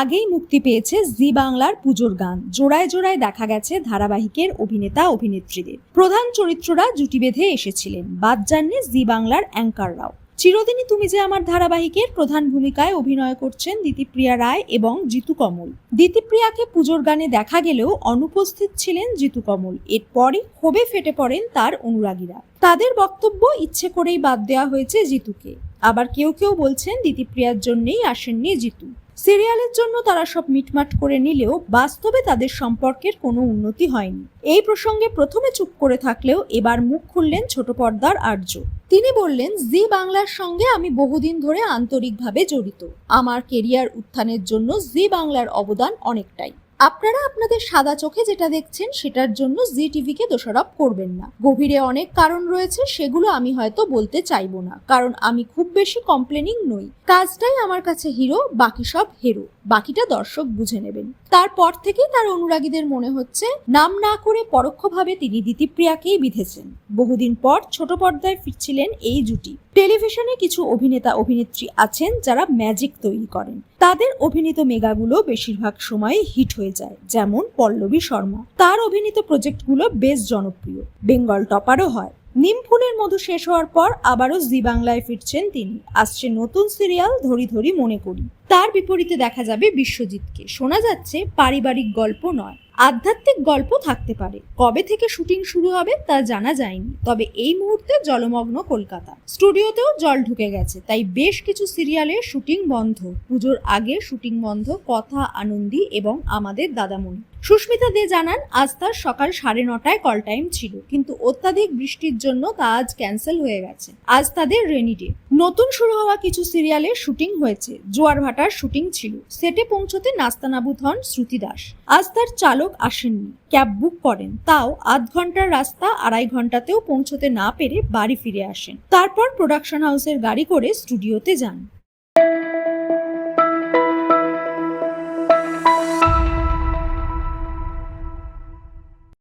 আগেই মুক্তি পেয়েছে জি বাংলার পুজোর গান। জোড়ায় জোড়ায় দেখা গেছে ধারাবাহিকের অভিনেতা, অভিনেত্রীদের। প্রধান চরিত্ররা জুটি বেঁধে এসেছিলেন। বাদ যাননি জি বাংলার অ্যাঙ্কাররাও চিরদিনই তুমি যে আমার ধারাবাহিকের প্রধান ভূমিকায় অভিনয় করছেন দিতিপ্রিয়া রায় এবং জিতু কমল। দিতিপ্রিয়াকে পুজোর গানে দেখা গেলেও অনুপস্থিত ছিলেন জিতু কমল। এরপরই ক্ষোভে ফেটে পড়েন তার অনুরাগীরা। তাদের বক্তব্য ইচ্ছে করেই বাদ দেওয়া হয়েছে জিতুকে। আবার কেউ কেউ বলছেন দিতিপ্রিয়ার জন্যেই আসেননি জিতু। সিরিয়ালের জন্য তারা সব মিটমাট করে নিলেও বাস্তবে তাদের সম্পর্কের কোনো উন্নতি হয়নি। এই প্রসঙ্গে প্রথমে চুপ করে থাকলেও এবার মুখ খুললেন ছোট পর্দার আর্য। তিনি বললেন, জি বাংলার সঙ্গে আমি বহুদিন ধরে আন্তরিকভাবে জড়িত। আমার কেরিয়ার উত্থানের জন্য জি বাংলার অবদান অনেকটাই। আপনারা আপনাদের সাদা চোখে যেটা দেখছেন, সেটার জন্য জি টিভিকে দোষারোপ করবেন না। গভীরে অনেক কারণ রয়েছে, সেগুলো আমি হয়তো বলতে চাইব না। কারণ আমি খুব বেশি কমপ্লেনিং নই। কাজটাই আমার কাছে হিরো বাকি সব হেরো বাকিটা দর্শক বুঝে নেবেন। তারপর থেকেই তার অনুরাগীদের মনে হচ্ছে, নাম না করে পরোক্ষভাবে তিনি দিতিপ্রিয়াকেই বিধেছেন। বহুদিন পর ছোট পর্দায় ফিরছিলেন এই জুটি। টেলিভিশনে কিছু অভিনেতা অভিনেত্রী আছেন যারা ম্যাজিক তৈরি করেন। তাদের অভিনীত মেগাগুলো বেশিরভাগ সময় হিট হয়ে যায়, যেমন পল্লবী শর্মা। তার অভিনীত প্রজেক্টগুলো বেশ জনপ্রিয়। বেঙ্গল টপারও হয়। নিম ফুলের মধু শেষ হওয়ার পর আবারও জি বাংলায় ফিরছেন তিনি। আসছে নতুন সিরিয়াল ধরি ধরি মনে করি। তার বিপরীতে দেখা যাবে বিশ্বজিৎকে। শোনা যাচ্ছে পারিবারিক গল্প নয়, আধ্যাত্মিক গল্প থাকতে পারে। কবে থেকে শুটিং শুরু হবে তা জানা যায়নি, তবে এই মুহূর্তে জলমগ্ন কলকাতা। স্টুডিওতেও জল ঢুকে গেছে, তাই বেশ কিছু সিরিয়ালের শুটিং বন্ধ। পুজোর আগে শুটিং বন্ধ, কথা আনন্দি এবং আমাদের দাদামণি। সুস্মিতা দে জানান, আজ তার সকাল সাড়ে নটায় কল টাইম ছিল, কিন্তু অত্যাধিক বৃষ্টির জন্য তা আজ ক্যান্সেল হয়ে গেছে। আজ তাদের রেনি ডে। নতুন শুরু হওয়া কিছু সিরিয়ালের শুটিং হয়েছে জোয়ার ভাটার শুটিং ছিল। সেটে পৌঁছতে নাস্তানাবুদ হন শ্রুতি দাস। আজ তার চালক আসেননি। ক্যাব বুক করেন। তাও আধ ঘণ্টার রাস্তা আড়াই ঘন্টাতেও পৌঁছতে না পেরে বাড়ি ফিরে আসেন। তারপর প্রোডাকশন হাউসের গাড়ি করে স্টুডিওতে যান।